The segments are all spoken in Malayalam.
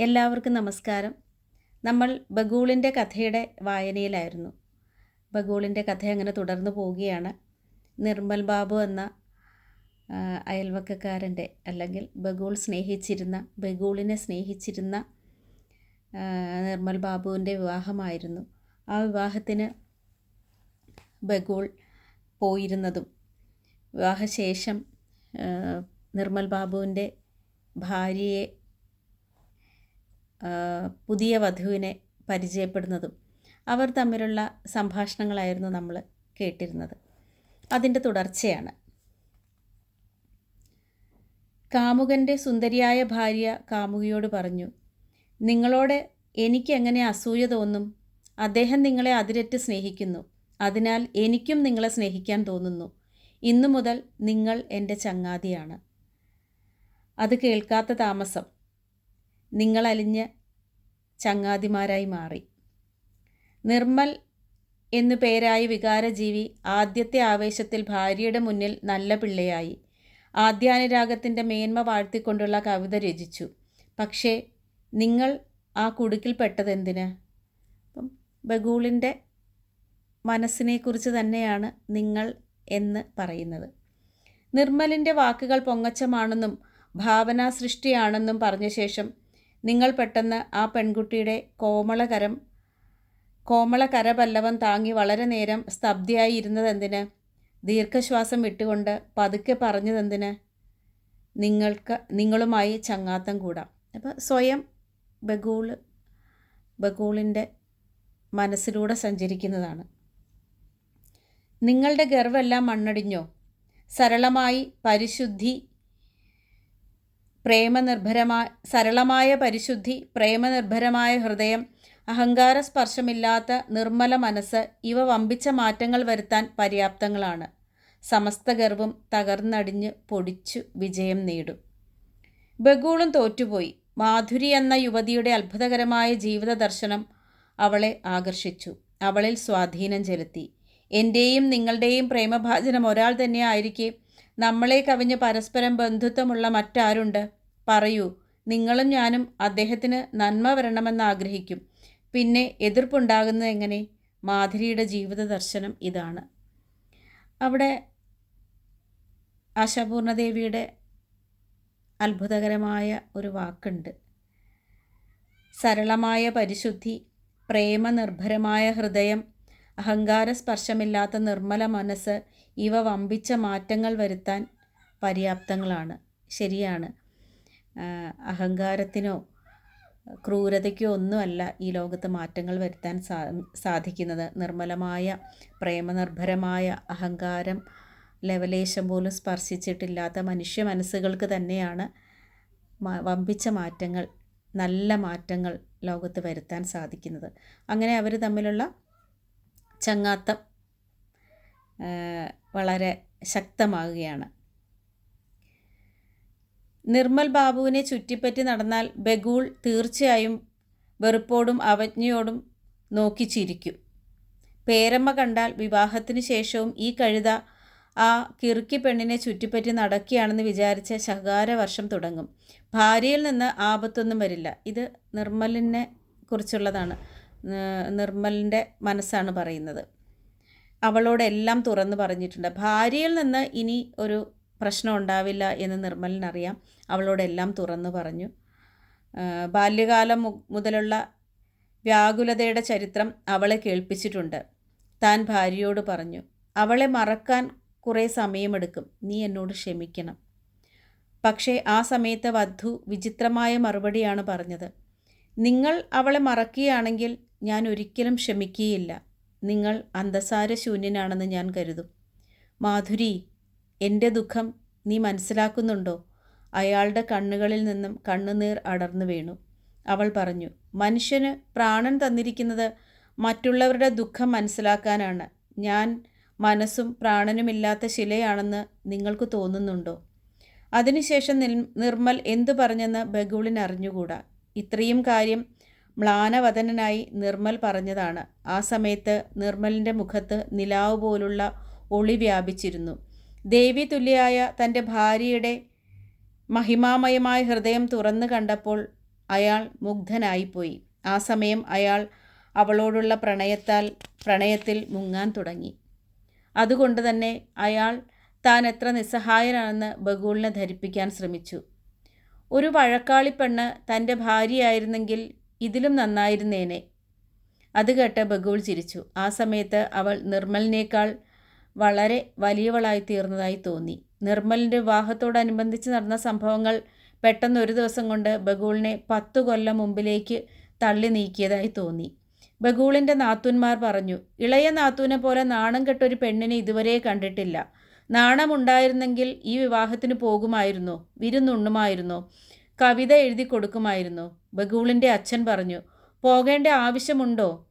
എല്ലാവർക്കും നമസ്കാരം. നമ്മൾ ബഗൂളിന്റെ കഥയുടെ വായനയിലായിരുന്നു. ബഗൂളിന്റെ കഥ അങ്ങനെ തുടർന്നു പോവുകയാണ്. നിർമ്മൽ ബാബു എന്ന അയൽവക്കക്കാരന്റെ അല്ലെങ്കിൽ ബഗൂൾ സ്നേഹിച്ചിരുന്ന ബഗൂളിനെ സ്നേഹിച്ചിരുന്ന നിർമ്മൽ ബാബുവിന്റെ വിവാഹമായിരുന്നു. ആ വിവാഹത്തിന് ബഗൂൾ പോയിരുന്നതും വിവാഹശേഷം നിർമ്മൽ ബാബുവിന്റെ ഭാര്യയെ പുതിയ വധുവിനെ പരിചയപ്പെടുന്നതും അവർ തമ്മിലുള്ള സംഭാഷണങ്ങളായിരുന്നു നമ്മൾ കേട്ടിരുന്നത്. അതിന്റെ തുടർച്ചയാണ്. കാമുകന്റെ സുന്ദരിയായ ഭാര്യ കാമുകിയോട് പറഞ്ഞു നിങ്ങളോട് എനിക്ക് എങ്ങനെ അസൂയ തോന്നും? അദ്ദേഹം നിങ്ങളെ അതിരറ്റ് സ്നേഹിക്കുന്നു. അതിനാൽ എനിക്കും നിങ്ങളെ സ്നേഹിക്കാൻ തോന്നുന്നു. ഇന്നു മുതൽ നിങ്ങൾ എന്റെ ചങ്ങാതിയാണ്. അത് കേൾക്കാത്ത താമസം. നിങ്ങളലിഞ്ഞ് ചങ്ങാതിമാരായി മാറി. നിർമ്മൽ എന്നു പേരായ വികാരജീവി ആദ്യത്തെ ആവേശത്തിൽ ഭാര്യയുടെ മുന്നിൽ നല്ല പിള്ളയായി. ആദ്യാനുരാഗത്തിന്റെ മേന്മ വാഴ്ത്തിക്കൊണ്ടുള്ള കവിത രചിച്ചു. പക്ഷേ നിങ്ങൾ ആ കുടുക്കിൽപ്പെട്ടതെന്തിന് അപ്പം ബഗൂളിന്റെ മനസ്സിനെക്കുറിച്ച് തന്നെയാണ് നിങ്ങൾ എന്ന് പറയുന്നത്. നിർമ്മലിന്റെ വാക്കുകൾ പൊങ്ങച്ചമാണെന്നും ഭാവനാ സൃഷ്ടിയാണെന്നും പറഞ്ഞ ശേഷം നിങ്ങൾ പെട്ടെന്ന് ആ പെൺകുട്ടിയുടെ കോമളകരം കോമള കരപല്ലവം താങ്ങി വളരെ നേരം സ്തബ്ധയായി ഇരുന്നതെന്തിന്? ദീർഘശ്വാസം വിട്ടുകൊണ്ട് പതുക്കെ പറഞ്ഞതെന്തിന്? നിങ്ങൾക്ക് നിങ്ങളുമായി ചങ്ങാത്തം കൂടാം. അപ്പോൾ സ്വയം ബഗൂൾ ബഗൂളിന്റെ മനസ്സിലൂടെ സഞ്ചരിക്കുന്നതാണ്. നിങ്ങളുടെ ഗർവെല്ലാം മണ്ണടിഞ്ഞോ? സരളമായി പരിശുദ്ധി പ്രേമനിർഭരമായ സരളമായ പരിശുദ്ധി പ്രേമനിർഭരമായ ഹൃദയം അഹങ്കാര സ്പർശമില്ലാത്ത നിർമ്മല മനസ്സ് ഇവ വമ്പിച്ച മാറ്റങ്ങൾ വരുത്താൻ പര്യാപ്തങ്ങളാണ്. സമസ്ത ഗർവും തകർന്നടിഞ്ഞ് പൊടിച്ചു വിജയം നേടും. ബഗൂളും തോറ്റുപോയി. മാധുരി എന്ന യുവതിയുടെ അത്ഭുതകരമായ ജീവിത ദർശനം അവളെ ആകർഷിച്ചു. അവളിൽ സ്വാധീനം ചെലുത്തി. എന്റെയും നിങ്ങളുടെയും പ്രേമഭാചനം ഒരാൾ തന്നെ ആയിരിക്കെ നമ്മളെ കവിഞ്ഞ് പരസ്പരം ബന്ധുത്വമുള്ള മറ്റാരുണ്ട്? പറയൂ നിങ്ങളും ഞാനും അദ്ദേഹത്തിന് നന്മ വരണമെന്ന് ആഗ്രഹിക്കും. പിന്നെ എതിർപ്പുണ്ടാകുന്നത് എങ്ങനെ? മാധുരിയുടെ ജീവിത ദർശനം ഇതാണ്. അവിടെ ആശാപൂർണദേവിയുടെ അത്ഭുതകരമായ ഒരു വാക്കുണ്ട്. സരളമായ പരിശുദ്ധി പ്രേമനിർഭരമായ ഹൃദയം അഹങ്കാര സ്പർശമില്ലാത്ത നിർമ്മല മനസ്സ് ഇവ വമ്പിച്ച മാറ്റങ്ങൾ വരുത്താൻ പര്യാപ്തങ്ങളാണ്. ശരിയാണ്. അഹങ്കാരത്തിനോ ക്രൂരതയ്ക്കോ ഒന്നുമല്ല ഈ ലോകത്ത് മാറ്റങ്ങൾ വരുത്താൻ സാ സാധിക്കുന്നത്. നിർമ്മലമായ പ്രേമനിർഭരമായ അഹങ്കാരം ലവലേശം പോലും സ്പർശിച്ചിട്ടില്ലാത്ത മനുഷ്യ മനസ്സുകൾക്ക് തന്നെയാണ് വമ്പിച്ച മാറ്റങ്ങൾ നല്ല മാറ്റങ്ങൾ ലോകത്ത് വരുത്താൻ സാധിക്കുന്നത്. അങ്ങനെ അവർ തമ്മിലുള്ള ചങ്ങാത്തം വളരെ ശക്തമാകുകയാണ്. നിർമ്മൽ ബാബുവിനെ ചുറ്റിപ്പറ്റി നടന്നാൽ ബഗൂൾ തീർച്ചയായും വെറുപ്പോടും അവജ്ഞയോടും നോക്കി ചിരിക്കും. പേരമ്മ കണ്ടാൽ വിവാഹത്തിന് ശേഷവും ഈ കഴുത ആ കിറുക്കി പെണ്ണിനെ ചുറ്റിപ്പറ്റി നടക്കുകയാണെന്ന് വിചാരിച്ച ശകാര വർഷം തുടങ്ങും. ഭാര്യയിൽ നിന്ന് ആപത്തൊന്നും വരില്ല. ഇത് നിർമ്മലിനെ കുറിച്ചുള്ളതാണ്. നിർമ്മലിന്റെ മനസ്സാണ് പറയുന്നത്. അവളോടെല്ലാം തുറന്നു പറഞ്ഞിട്ടുണ്ട്. ഭാര്യയിൽ നിന്ന് ഇനി ഒരു പ്രശ്നം ഉണ്ടാവില്ല എന്ന് നിർമ്മലിനറിയാം. അവളോടെല്ലാം തുറന്നു പറഞ്ഞു. ബാല്യകാലം മുതലുള്ള വ്യാകുലതയുടെ ചരിത്രം അവളെ കേൾപ്പിച്ചിട്ടുണ്ട്. താൻ ഭാര്യയോട് പറഞ്ഞു അവളെ മറക്കാൻ കുറേ സമയമെടുക്കും. നീ എന്നോട് ക്ഷമിക്കണം. പക്ഷേ ആ സമയത്ത് വധു വിചിത്രമായ മറുപടിയാണ് പറഞ്ഞത്. നിങ്ങൾ അവളെ മറക്കുകയാണെങ്കിൽ ഞാൻ ഒരിക്കലും ക്ഷമിക്കുകയില്ല. നിങ്ങൾ അന്തസാര ശൂന്യനാണെന്ന് ഞാൻ കരുതും. മാധുരി എന്റെ ദുഃഖം നീ മനസ്സിലാക്കുന്നുണ്ടോ? അയാളുടെ കണ്ണുകളിൽ നിന്നും കണ്ണുനീർ അടർന്നു വീണു. അവൾ പറഞ്ഞു മനുഷ്യന് പ്രാണൻ തന്നിരിക്കുന്നത് മറ്റുള്ളവരുടെ ദുഃഖം മനസ്സിലാക്കാനാണ്. ഞാൻ മനസ്സും പ്രാണനുമില്ലാത്ത ശിലയാണെന്ന് നിങ്ങൾക്ക് തോന്നുന്നുണ്ടോ? അതിനുശേഷം നിർമ്മൽ എന്തു പറഞ്ഞെന്ന് ബഗൂളിൻ അറിഞ്ഞുകൂടാ. ഇത്രയും കാര്യം മ്ലാനവദനായി നിർമ്മൽ പറഞ്ഞതാണ്. ആ സമയത്ത് നിർമ്മലിന്റെ മുഖത്ത് നിലാവ് പോലുള്ള ഒളി വ്യാപിച്ചിരുന്നു. ദേവി തുല്യായ തന്റെ ഭാര്യയുടെ മഹിമാമയമായ ഹൃദയം തുറന്നു കണ്ടപ്പോൾ അയാൾ മുഗ്ധനായിപ്പോയി. ആ സമയം അയാൾ അവളോടുള്ള പ്രണയത്താൽ പ്രണയത്തിൽ മുങ്ങാൻ തുടങ്ങി. അതുകൊണ്ട് തന്നെ അയാൾ താൻ എത്ര നിസ്സഹായനാണെന്ന് ബഗൂളിനെ ധരിപ്പിക്കാൻ ശ്രമിച്ചു. ഒരു വഴക്കാളി പെണ്ണ് തന്റെ ഭാര്യയായിരുന്നെങ്കിൽ ഇതിലും നന്നായിരുന്നേനെ. അത് കേട്ട് ബഗൂൾ ചിരിച്ചു. ആ സമയത്ത് അവൾ നിർമ്മലിനേക്കാൾ വളരെ വലിയവളായി തീർന്നതായി തോന്നി. നിർമ്മലിന്റെ വിവാഹത്തോടനുബന്ധിച്ച് നടന്ന സംഭവങ്ങൾ പെട്ടെന്ന് ഒരു ദിവസം കൊണ്ട് ബഗൂളിനെ പത്തു കൊല്ലം മുമ്പിലേക്ക് തള്ളി നീക്കിയതായി തോന്നി. ബഗൂളിന്റെ നാത്തൂന്മാർ പറഞ്ഞു ഇളയ നാത്തൂനെ പോലെ നാണം കെട്ടൊരു പെണ്ണിനെ ഇതുവരെ കണ്ടിട്ടില്ല. നാണമുണ്ടായിരുന്നെങ്കിൽ ഈ വിവാഹത്തിന് പോകുമായിരുന്നു വിരുന്നുണ്ണുമായിരുന്നു കവിത എഴുതി കൊടുക്കുമായിരുന്നു ബഗൂളിന്റെ അച്ഛൻ പറഞ്ഞു. പോകേണ്ട ആവശ്യമുണ്ടോ?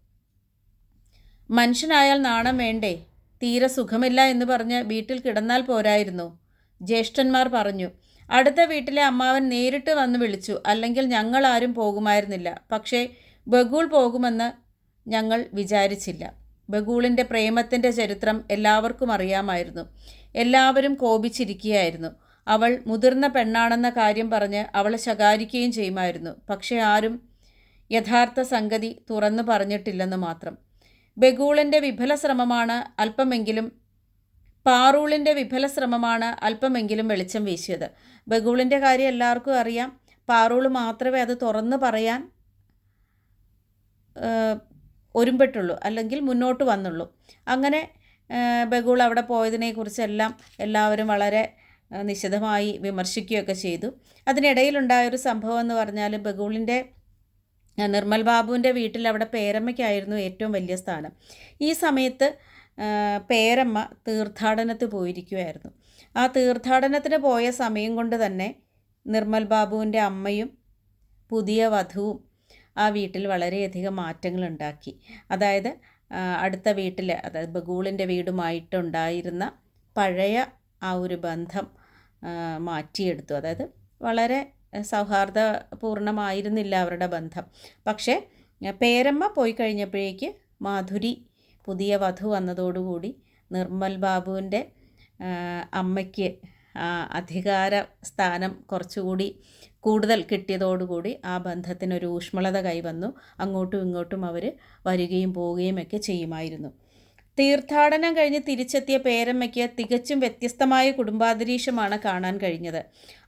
മനുഷ്യനായാൽ നാണം വേണ്ടേ? തീരെ സുഖമില്ല എന്ന് പറഞ്ഞ് വീട്ടിൽ കിടന്നാൽ പോരായിരുന്നു. ജ്യേഷ്ഠന്മാർ പറഞ്ഞു അടുത്ത വീട്ടിലെ അമ്മാവൻ നേരിട്ട് വന്ന് വിളിച്ചു. അല്ലെങ്കിൽ ഞങ്ങൾ ആരും പോകുമായിരുന്നില്ല. പക്ഷേ ബഗൂൾ പോകുമെന്ന് ഞങ്ങൾ വിചാരിച്ചില്ല. ബഗൂളിന്റെ പ്രേമത്തിന്റെ ചരിത്രം എല്ലാവർക്കും അറിയാമായിരുന്നു. എല്ലാവരും കോപിച്ചിരിക്കുകയായിരുന്നു. അവൾ മുതിർന്ന പെണ്ണാണെന്ന കാര്യം പറഞ്ഞ് അവളെ ശകാരിക്കുകയും ചെയ്യുമായിരുന്നു. പക്ഷേ ആരും യഥാർത്ഥ സംഗതി തുറന്നു പറഞ്ഞിട്ടില്ലെന്ന് മാത്രം. ബഗൂളിന്റെ വിഫല ശ്രമമാണ് അല്പമെങ്കിലും പാറൂളിന്റെ വിഫല ശ്രമമാണ് അല്പമെങ്കിലും വെളിച്ചം വീശിയത്. ബഗൂളിന്റെ കാര്യം എല്ലാവർക്കും അറിയാം. പാറൂൾ മാത്രമേ അത് തുറന്ന് പറയാൻ ഒരുമ്പെട്ടുള്ളൂ അല്ലെങ്കിൽ മുന്നോട്ട് വന്നുള്ളൂ. അങ്ങനെ ബഗൂൾ അവിടെ പോയതിനെക്കുറിച്ചെല്ലാം എല്ലാവരും വളരെ നിശിതമായി വിമർശിക്കുകയൊക്കെ ചെയ്തു. അതിനിടയിലുണ്ടായൊരു സംഭവം എന്ന് പറഞ്ഞാൽ ബഗൂളിന്റെ നിർമ്മൽ ബാബുവിന്റെ വീട്ടിൽ അവിടെ പേരമ്മയ്ക്കായിരുന്നു ഏറ്റവും വലിയ സ്ഥാനം. ഈ സമയത്ത് പേരമ്മ തീർത്ഥാടനത്ത് പോയിരിക്കുമായിരുന്നു ആ തീർത്ഥാടനത്തിന് പോയ സമയം കൊണ്ട് തന്നെ നിർമ്മൽ ബാബുവിന്റെ അമ്മയും പുതിയ വധുവും ആ വീട്ടിൽ വളരെയധികം മാറ്റങ്ങൾ ഉണ്ടാക്കി. അതായത് അടുത്ത വീട്ടിൽ അതായത് ബഗൂളിന്റെ വീടുമായിട്ടുണ്ടായിരുന്ന പഴയ ആ ഒരു ബന്ധം മാറ്റിയെടുത്തു. അതായത് വളരെ സൗഹാർദ്ദപൂർണമായിരുന്നില്ല അവരുടെ ബന്ധം. പക്ഷേ പേരമ്മ പോയി കഴിഞ്ഞപ്പോഴേക്ക് മാധുരി പുതിയ വധു വന്നതോടുകൂടി നിർമ്മൽ ബാബുവിന്റെ അമ്മയ്ക്ക് അധികാര സ്ഥാനം കുറച്ചുകൂടി കൂടുതൽ കിട്ടിയതോടുകൂടി ആ ബന്ധത്തിനൊരു ഊഷ്മളത കൈവന്നു. അങ്ങോട്ടും ഇങ്ങോട്ടും അവർ വരികയും പോവുകയും ഒക്കെ ചെയ്യുമായിരുന്നു. തീർത്ഥാടനം കഴിഞ്ഞ് തിരിച്ചെത്തിയ പേരമ്മയ്ക്ക് തികച്ചും വ്യത്യസ്തമായ കുടുംബാന്തരീക്ഷമാണ് കാണാൻ കഴിഞ്ഞത്.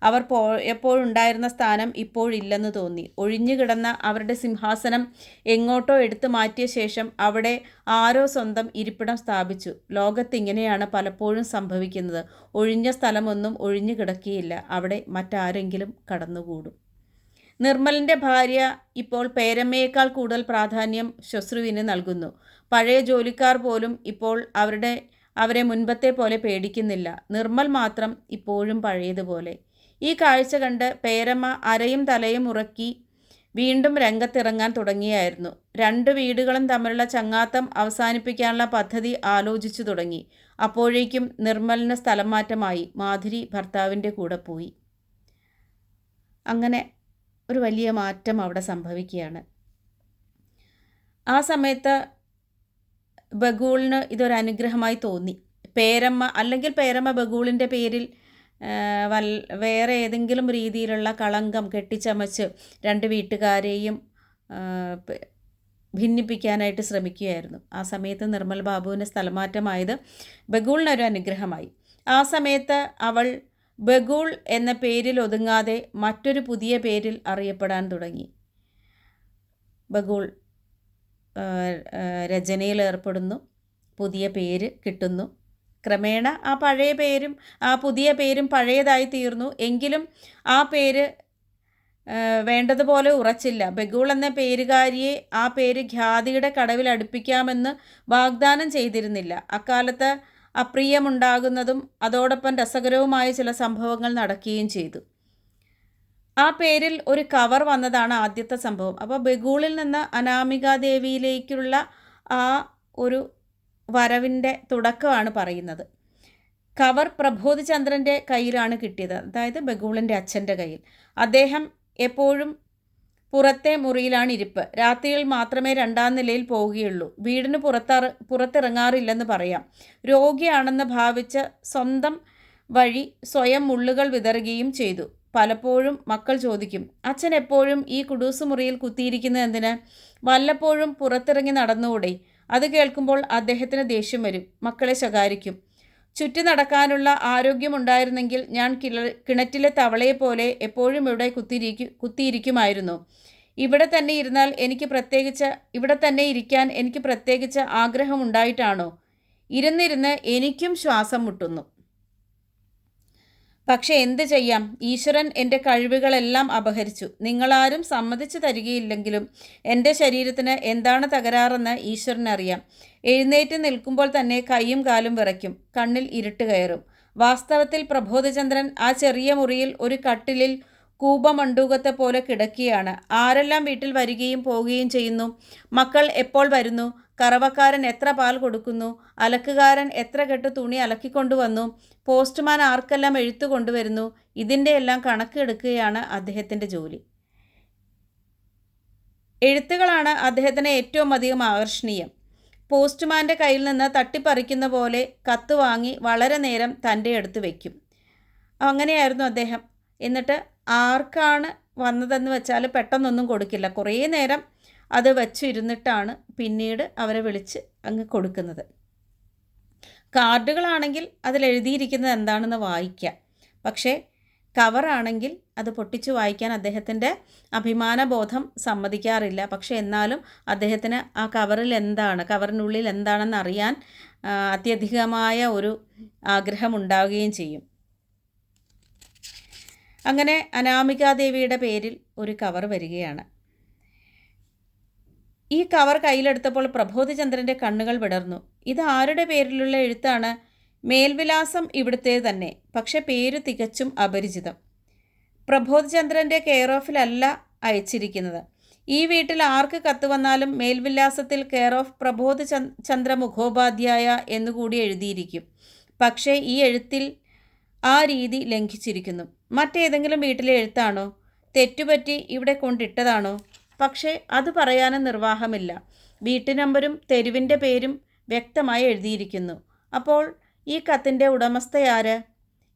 അവർ പോ എപ്പോഴുണ്ടായിരുന്ന സ്ഥാനം ഇപ്പോഴില്ലെന്ന് തോന്നി. ഒഴിഞ്ഞു കിടന്ന അവരുടെ സിംഹാസനം എങ്ങോട്ടോ എടുത്തു മാറ്റിയ ശേഷം അവിടെ ആരോ സ്വന്തം ഇരിപ്പിടം സ്ഥാപിച്ചു. ലോകത്ത് ഇങ്ങനെയാണ് പലപ്പോഴും സംഭവിക്കുന്നത്. ഒഴിഞ്ഞ സ്ഥലമൊന്നും ഒഴിഞ്ഞു കിടക്കിയില്ല അവിടെ മറ്റാരെങ്കിലും കടന്നുകൂടും. നിർമ്മലിന്റെ ഭാര്യ ഇപ്പോൾ പേരമ്മയേക്കാൾ കൂടുതൽ പ്രാധാന്യം ശുശ്രുവിന് നൽകുന്നു. പഴയ ജോലിക്കാർ പോലും ഇപ്പോൾ അവരുടെ അവരെ മുൻപത്തെ പോലെ പേടിക്കുന്നില്ല. നിർമ്മൽ മാത്രം ഇപ്പോഴും പഴയതുപോലെ. ഈ കാഴ്ച കണ്ട് പേരമ്മ അരയും തലയും ഉറക്കി വീണ്ടും രംഗത്തിറങ്ങാൻ തുടങ്ങിയായിരുന്നു. രണ്ട് വീടുകളും തമ്മിലുള്ള ചങ്ങാത്തം അവസാനിപ്പിക്കാനുള്ള പദ്ധതി ആലോചിച്ചു തുടങ്ങി. അപ്പോഴേക്കും നിർമ്മലിന് സ്ഥലം മാറ്റമായി മാധുരി ഭർത്താവിന്റെ കൂടെ പോയി. അങ്ങനെ ഒരു വലിയ മാറ്റം അവിടെ സംഭവിക്കുകയാണ്. ആ സമയത്ത് ബഗൂളിന് ഇതൊരു അനുഗ്രഹമായി തോന്നി. പേരമ്മ അല്ലെങ്കിൽ പേരമ്മ ബഗൂളിന്റെ പേരിൽ വൽ വേറെ ഏതെങ്കിലും രീതിയിലുള്ള കളങ്കം കെട്ടിച്ചമച്ച് രണ്ട് വീട്ടുകാരെയും ഭിന്നിപ്പിക്കാനായിട്ട് ശ്രമിക്കുകയായിരുന്നു. ആ സമയത്ത് നിർമ്മൽ ബാബുവിന് സ്ഥലമാറ്റമായത് ബഗൂളിനൊരു അനുഗ്രഹമായി. ആ സമയത്ത് അവൾ ബഗൂൾ എന്ന പേരിൽ ഒതുങ്ങാതെ മറ്റൊരു പുതിയ പേരിൽ അറിയപ്പെടാൻ തുടങ്ങി. ബഗൂൾ രചനയിൽ ഏർപ്പെടുന്നു. പുതിയ പേര് കിട്ടുന്നു. ക്രമേണ ആ പഴയ പേരും ആ പുതിയ പേരും പഴയതായി തീർന്നു. എങ്കിലും ആ പേര് വേണ്ടതുപോലെ ഉറച്ചില്ല. ബഗൂൾ എന്ന പേരുകാരിയെ ആ പേര് ഖ്യാതിയുടെ കടവിൽ അടുപ്പിക്കാമെന്ന് വാഗ്ദാനം ചെയ്തിരുന്നില്ല. അക്കാലത്ത് അപ്രിയമുണ്ടാകുന്നതും അതോടൊപ്പം രസകരവുമായ ചില സംഭവങ്ങൾ നടക്കുകയും ചെയ്തു. ആ പേരിൽ ഒരു കവർ വന്നതാണ് ആദ്യത്തെ സംഭവം. അപ്പോൾ ബഗൂളിൽ നിന്ന് അനാമികാദേവിയിലേക്കുള്ള ആ ഒരു വരവിന്റെ തുടക്കമാണ് പറയുന്നത്. കവർ പ്രബോധചന്ദ്രന്റെ കയ്യിലാണ് കിട്ടിയത്. അതായത് ബഗൂളിന്റെ അച്ഛന്റെ കയ്യിൽ. അദ്ദേഹം എപ്പോഴും പുറത്തെ മുറിയിലാണ് ഇരിപ്പ്. രാത്രിയിൽ മാത്രമേ രണ്ടാം നിലയിൽ പോവുകയുള്ളൂ. വീടിന് പുറത്തറ പുറത്തിറങ്ങാറില്ലെന്ന് പറയാം. രോഗിയാണെന്ന് ഭാവിച്ച് സ്വന്തം വഴി സ്വയം മുള്ളുകൾ വിതറുകയും ചെയ്തു. പലപ്പോഴും മക്കൾ ചോദിക്കും അച്ഛൻ എപ്പോഴും ഈ കുടൂസ് മുറിയിൽ കുത്തിയിരിക്കുന്നത് എന്തിന്? വല്ലപ്പോഴും പുറത്തിറങ്ങി നടന്നുകൂടെ അത് കേൾക്കുമ്പോൾ അദ്ദേഹത്തിന് ദേഷ്യം വരും മക്കളെ ശകാരിക്കും. ചുറ്റി നടക്കാനുള്ള ആരോഗ്യമുണ്ടായിരുന്നെങ്കിൽ ഞാൻ കിണറ്റിലെ തവളയെപ്പോലെ എപ്പോഴും ഇവിടെ കുത്തിയിരിക്കും കുത്തിയിരിക്കുമായിരുന്നു. ഇവിടെ തന്നെ ഇരുന്നാൽ എനിക്ക് പ്രത്യേകിച്ച് ഇവിടെ തന്നെ ഇരിക്കാൻ എനിക്ക് പ്രത്യേകിച്ച് ആഗ്രഹമുണ്ടായിട്ടാണോ ഇരുന്നിരുന്ന് എനിക്കും ശ്വാസം മുട്ടുന്നു. പക്ഷെ എന്ത് ചെയ്യാം? ഈശ്വരൻ എന്റെ കഴിവുകളെല്ലാം അപഹരിച്ചു. നിങ്ങളാരും സമ്മതിച്ചു തരികയില്ലെങ്കിലും എന്റെ ശരീരത്തിന് എന്താണ് തകരാറെന്ന് ഈശ്വരനറിയാം. എഴുന്നേറ്റ് നിൽക്കുമ്പോൾ തന്നെ കൈയും കാലും വിറയ്ക്കും. കണ്ണിൽ ഇരുട്ട് കയറും. വാസ്തവത്തിൽ പ്രബോധചന്ദ്രൻ ആ ചെറിയ മുറിയിൽ ഒരു കട്ടിലിൽ കൂപമണ്ടൂകത്തെ പോലെ കിടക്കുകയാണ്. ആരെല്ലാം വീട്ടിൽ വരികയും പോവുകയും ചെയ്യുന്നു? മക്കൾ എപ്പോൾ വരുന്നു? കറവക്കാരൻ എത്ര പാൽ കൊടുക്കുന്നു? അലക്കുകാരൻ എത്ര കെട്ട് തുണി അലക്കിക്കൊണ്ടുവന്നു? പോസ്റ്റ്മാൻ ആർക്കെല്ലാം എഴുത്തു കൊണ്ടുവരുന്നു? ഇതിന്റെ എല്ലാം കണക്കെടുക്കുകയാണ് അദ്ദേഹത്തിന്റെ ജോലി. എഴുത്തുകളാണ് അദ്ദേഹത്തിന് ഏറ്റവും അധികം ആകർഷണീയം. പോസ്റ്റ്മാന്റെ കയ്യിൽ നിന്ന് തട്ടിപ്പറിക്കുന്ന പോലെ കത്ത് വാങ്ങി വളരെ നേരം തന്റെ അടുത്ത് വയ്ക്കും അങ്ങനെയായിരുന്നു അദ്ദേഹം. എന്നിട്ട് ആർക്കാണ് വന്നതെന്ന് വെച്ചാൽ പെട്ടെന്നൊന്നും കൊടുക്കില്ല. കുറേ നേരം അത് വച്ചിരുന്നിട്ടാണ് പിന്നീട് അവരെ വിളിച്ച് അങ്ങ് കൊടുക്കുന്നത്. കാർഡുകളാണെങ്കിൽ അതിൽ എഴുതിയിരിക്കുന്നത് എന്താണെന്ന് വായിക്കാം. പക്ഷേ കവറാണെങ്കിൽ അത് പൊട്ടിച്ചു വായിക്കാൻ അദ്ദേഹത്തിന്റെ അഭിമാനബോധം സമ്മതിക്കാറില്ല. പക്ഷെ എന്നാലും അദ്ദേഹത്തിന് ആ കവറിൽ എന്താണ് കവറിനുള്ളിൽ എന്താണെന്ന് അറിയാൻ അത്യധികമായ ഒരു ആഗ്രഹം ഉണ്ടാവുകയും ചെയ്യും. അങ്ങനെ അനാമികാദേവിയുടെ പേരിൽ ഒരു കവർ വരികയാണ്. ഈ കവർ കയ്യിലെടുത്തപ്പോൾ പ്രബോധചന്ദ്രന്റെ കണ്ണുകൾ വിടർന്നു. ഇത് ആരുടെ പേരിലുള്ള എഴുത്താണ്? മേൽവിലാസം ഇവിടുത്തെ തന്നെ പക്ഷെ പേര് തികച്ചും അപരിചിതം. പ്രബോധചന്ദ്രന്റെ കെയർ ഓഫിലല്ല അയച്ചിരിക്കുന്നത്. ഈ വീട്ടിൽ ആർക്ക് കത്ത് വന്നാലും മേൽവിലാസത്തിൽ കെയർ ഓഫ് പ്രബോധ ചന്ദ്ര മുഖോപാധ്യായ എന്നുകൂടി എഴുതിയിരിക്കും. പക്ഷേ ഈ എഴുത്തിൽ ആ രീതി ലംഘിച്ചിരിക്കുന്നു. മറ്റേതെങ്കിലും വീട്ടിലെ എഴുത്താണോ? തെറ്റുപറ്റി ഇവിടെ കൊണ്ടിട്ടതാണോ? പക്ഷേ അത് പറയാനും നിർവാഹമില്ല. വീട്ടു നമ്പരും തെരുവിന്റെ പേരും വ്യക്തമായി എഴുതിയിരിക്കുന്നു. അപ്പോൾ ഈ കത്തിന്റെ ഉടമസ്ഥയാര്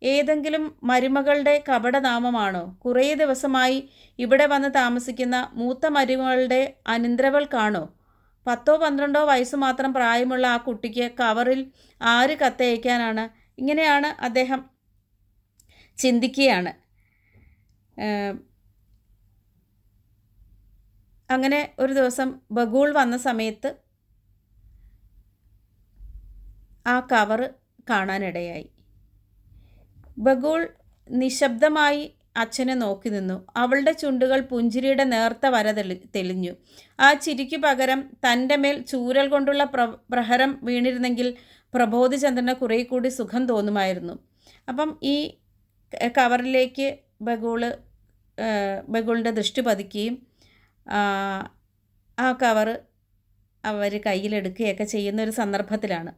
ഏതെങ്കിലും മരുമകളുടെ കപടനാമമാണോ? കുറേ ദിവസമായി ഇവിടെ വന്ന് താമസിക്കുന്ന മൂത്ത മരുമകളുടെ അനന്തരവൾക്കാണോ പത്തോ പന്ത്രണ്ടോ വയസ്സ് മാത്രം പ്രായമുള്ള ആ കുട്ടിക്ക് കവറിൽ ആര് കത്തയക്കാനാണ്? ഇങ്ങനെയാണ് അദ്ദേഹം ചിന്തിക്കുകയാണ്. അങ്ങനെ ഒരു ദിവസം ബഗൂൾ വന്ന സമയത്ത് ആ കവറ് കാണാനിടയായി. ബഗൂൾ നിശബ്ദമായി അച്ഛനെ നോക്കി നിന്നു. അവളുടെ ചുണ്ടുകൾ പുഞ്ചിരിയുടെ നേർത്ത വര തെളി തെളിഞ്ഞു. ആ ചിരിക്കു പകരം തന്റെ മേൽ ചൂരൽ കൊണ്ടുള്ള പ്ര പ്രഹരം വീണിരുന്നെങ്കിൽ പ്രബോധചന്ദ്രന് കുറേ കൂടി സുഖം തോന്നുമായിരുന്നു. അപ്പം ഈ കവറിലേക്ക് ബഗൂൾ ബഗൂളിന്റെ ദൃഷ്ടി പതിക്കുകയും ആ കവറ് അവർ കയ്യിലെടുക്കുകയൊക്കെ ചെയ്യുന്ന ഒരു സന്ദർഭത്തിലാണ്.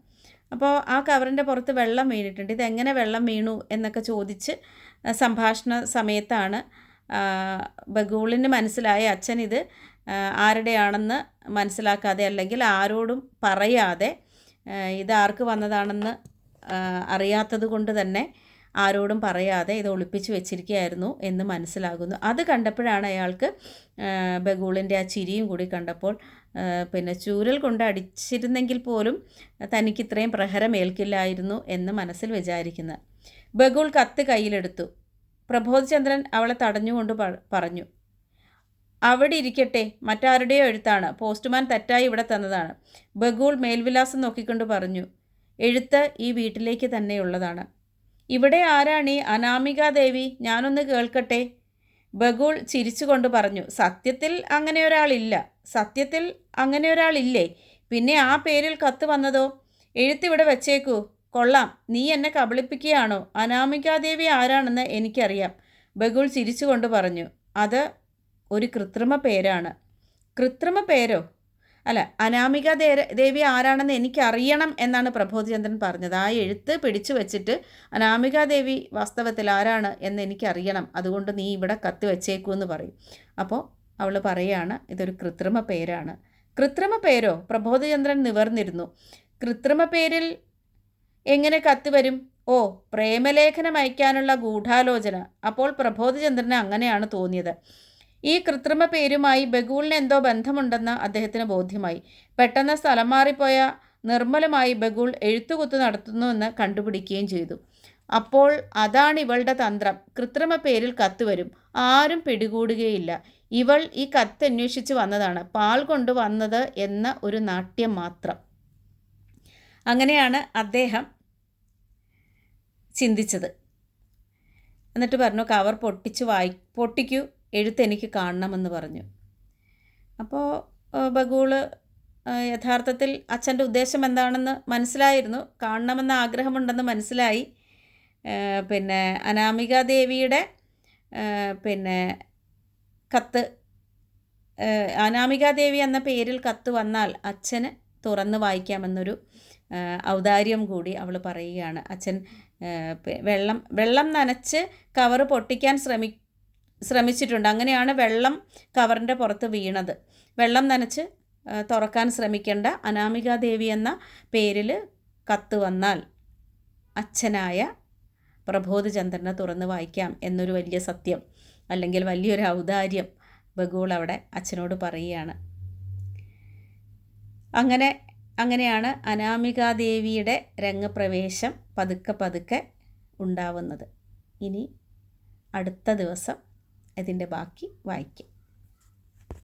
അപ്പോൾ ആ കവറിന്റെ പുറത്ത് വെള്ളം വീണിട്ടുണ്ട്. ഇതെങ്ങനെ വെള്ളം വീണു എന്നൊക്കെ ചോദിച്ച് സംഭാഷണ സമയത്താണ് ബഗൂളിന് മനസ്സിലായ അച്ഛൻ ഇത് ആരുടെയാണെന്ന് മനസ്സിലാക്കാതെ അല്ലെങ്കിൽ ആരോടും പറയാതെ ഇത് ആർക്ക് വന്നതാണെന്ന് അറിയാത്തത് കൊണ്ട് തന്നെ ആരോടും പറയാതെ ഇത് ഒളിപ്പിച്ച് വെച്ചിരിക്കുകയായിരുന്നു എന്ന് മനസ്സിലാകുന്നു. അത് കണ്ടപ്പോഴാണ് അയാൾക്ക് ബഗൂളിന്റെ ആ ചിരിയും കൂടി കണ്ടപ്പോൾ പിന്നെ ചൂരൽ കൊണ്ട് അടിച്ചിരുന്നെങ്കിൽ പോലും തനിക്ക് ഇത്രയും പ്രഹരം ഏൽക്കില്ലായിരുന്നു എന്ന് മനസ്സിൽ വിചാരിക്കുന്നത്. ബഗൂൾ കത്ത് കയ്യിലെടുത്തു. പ്രബോധചന്ദ്രൻ അവളെ തടഞ്ഞുകൊണ്ട് പറഞ്ഞു അവിടെ ഇരിക്കട്ടെ. മറ്റാരുടെയോ എഴുത്താണ്. പോസ്റ്റ്മാൻ തെറ്റായി ഇവിടെ തന്നതാണ്. ബഗൂൾ മേൽവിലാസം നോക്കിക്കൊണ്ട് പറഞ്ഞു എഴുത്ത് ഈ വീട്ടിലേക്ക് തന്നെയുള്ളതാണ്. ഇവിടെ ആരാണ് അനാമികാദേവി ഞാനൊന്ന് കേൾക്കട്ടെ. ബഗുൾ ചിരിച്ചുകൊണ്ട് പറഞ്ഞു സത്യത്തിൽ അങ്ങനെ ഒരാളില്ല സത്യത്തിൽ അങ്ങനെ ഒരാളില്ലേ പിന്നെ ആ പേരിൽ കത്ത് വന്നതോ? എഴുത്തിവിടെ വെച്ചേക്കൂ. കൊള്ളാം. നീ എന്നെ കബളിപ്പിക്കുകയാണോ? അനാമികാദേവി ആരാണെന്ന് എനിക്കറിയാം. ബഗുൾ ചിരിച്ചുകൊണ്ട് പറഞ്ഞു അത് ഒരു കൃത്രിമ പേരാണ്. കൃത്രിമ പേരോ? അല്ല അനാമിക ദേവി ആരാണെന്ന് എനിക്കറിയണം എന്നാണ് പ്രബോധചന്ദ്രൻ പറഞ്ഞത്. ആ എഴുത്ത് പിടിച്ചു വെച്ചിട്ട് അനാമിക ദേവി വാസ്തവത്തിൽ ആരാണ് എന്ന് എനിക്കറിയണം. അതുകൊണ്ട് നീ ഇവിടെ കത്ത് വെച്ചേക്കൂ എന്ന് പറയും. അപ്പോൾ അവൾ പറയുകയാണ് ഇതൊരു കൃത്രിമ പേരാണ്. കൃത്രിമ പേരോ? പ്രബോധചന്ദ്രൻ നിവർന്നിരുന്നു. കൃത്രിമ പേരിൽ എങ്ങനെ കത്ത് വരും? ഓ പ്രേമലേഖനം അയക്കാനുള്ള ഗൂഢാലോചന. അപ്പോൾ പ്രബോധചന്ദ്രന് അങ്ങനെയാണ് തോന്നിയത്. ഈ കൃത്രിമ പേരുമായി ബഗൂളിന് എന്തോ ബന്ധമുണ്ടെന്ന് അദ്ദേഹത്തിന് ബോധ്യമായി. പെട്ടെന്ന് സ്ഥലം മാറിപ്പോയ നിർമ്മലമായി ബഗൂൾ എഴുത്തുകുത്ത് നടത്തുന്നുവെന്ന് കണ്ടുപിടിക്കുകയും ചെയ്തു. അപ്പോൾ അതാണ് ഇവളുടെ തന്ത്രം. കൃത്രിമ പേരിൽ കത്ത് വരും. ആരും പിടികൂടുകയില്ല. ഇവൾ ഈ കത്ത് അന്വേഷിച്ച് വന്നതാണ്. പാൽ കൊണ്ടുവന്നത് എന്ന ഒരു നാട്യം മാത്രം. അങ്ങനെയാണ് അദ്ദേഹം ചിന്തിച്ചത്. എന്നിട്ട് പറഞ്ഞു കവർ പൊട്ടിച്ച് വായി പൊട്ടിക്കൂ. എഴുത്ത് എനിക്ക് കാണണമെന്ന് പറഞ്ഞു. അപ്പോൾ ബഗൂൾ യഥാർത്ഥത്തിൽ അച്ഛന്റെ ഉദ്ദേശം എന്താണെന്ന് മനസ്സിലായിരുന്നു. കാണണമെന്ന് ആഗ്രഹമുണ്ടെന്ന് മനസ്സിലായി. പിന്നെ അനാമിക ദേവിയുടെ പിന്നെ കത്ത് അനാമിക ദേവി എന്ന പേരിൽ കത്ത് വന്നാൽ അച്ഛന് തുറന്ന് വായിക്കാമെന്നൊരു ഔദാര്യം കൂടി അവൾ പറയുകയാണ്. അച്ഛൻ വെള്ളം വെള്ളം നനച്ച് കവറ് പൊട്ടിക്കാൻ ശ്രമി ശ്രമിച്ചിട്ടുണ്ട്. അങ്ങനെയാണ് വെള്ളം കവറിന്റെ പുറത്ത് വീണത്. വെള്ളം നനച്ച് തുറക്കാൻ ശ്രമിക്കേണ്ട അനാമിക ദേവി എന്ന പേരിൽ കത്ത് വന്നാൽ അച്ഛനായ പ്രബോധചന്ദ്രനെ തുറന്ന് വായിക്കാം എന്നൊരു വലിയ സത്യം അല്ലെങ്കിൽ വലിയൊരു ഔദാര്യം ബഗൂൾ അവിടെ അച്ഛനോട് പറയുകയാണ്. അങ്ങനെ അങ്ങനെയാണ് അനാമികാദേവിയുടെ രംഗപ്രവേശം പതുക്കെ പതുക്കെ ഉണ്ടാവുന്നത്. ഇനി അടുത്ത ദിവസം ഇതിന്റെ ബാക്കി വായിക്കാം.